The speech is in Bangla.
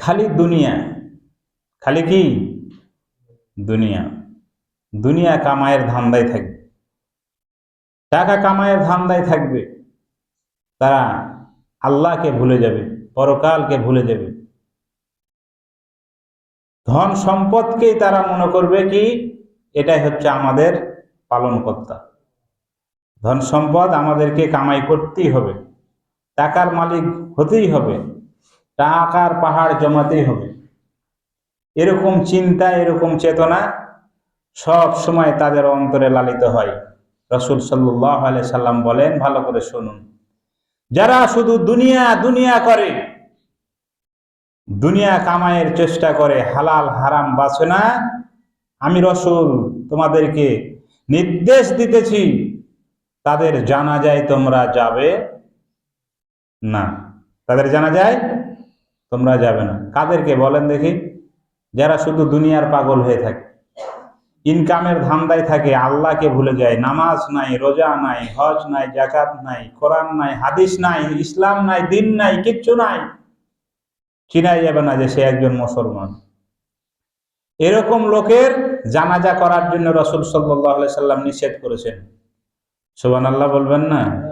খালি দুনিয়া। খালি কি? দুনিয়া। দুনিয়া কামায়ের ধান্দায় থাকবে। টাকা কামায়ের ধান্দায় থাকবে। তারা আল্লাহকে ভুলে যাবে, পরকালকে ভুলে যাবে। ধন সম্পদকেই তারা মনে করবে কি? এটাই হচ্ছে আমাদের পালনকর্তা। ধন সম্পদ আমাদেরকে কামাই করতেই হবে। টাকার মালিক হতেই হবে। টাকার পাহাড় জমাতেই হবে। এরকম চিন্তা, এরকম চেতনা সব সময় তাদের অন্তরে লালিত হয়। রসুল সাল্লাহ সাল্লাম বলেন, ভালো করে শুনুন। যারা শুধু দুনিয়া দুনিয়া করে, দুনিয়া কামায়ের চেষ্টা করে, হালাল, হারাম বাছে না, আমি রসুল তোমাদেরকে নির্দেশ দিতেছি, তাদের জানা যায় তোমরা যাবে না। তাদের জানা যায় তোমরা যাবে না। কাদেরকে বলেন দেখি? যারা শুধু দুনিয়ার পাগল হয়ে থাকে। ইনকামের ধান্দায় থাকে, আল্লাহকে ভুলে যায়। নামাজ নাই, রোজা নাই, হজ নাই জাকাত নাই, কোরআন নাই, হাদিস নাই, ইসলাম নাই, দিন নাই, কিচ্ছু নাই। চিনাই যাবে না যে সে একজন মুসলমান। এরকম লোকের জানাজা করার জন্য রসুল সাল্লাহ সাল্লাম নিষেধ করেছেন। সোবান আল্লাহ বলবেন না?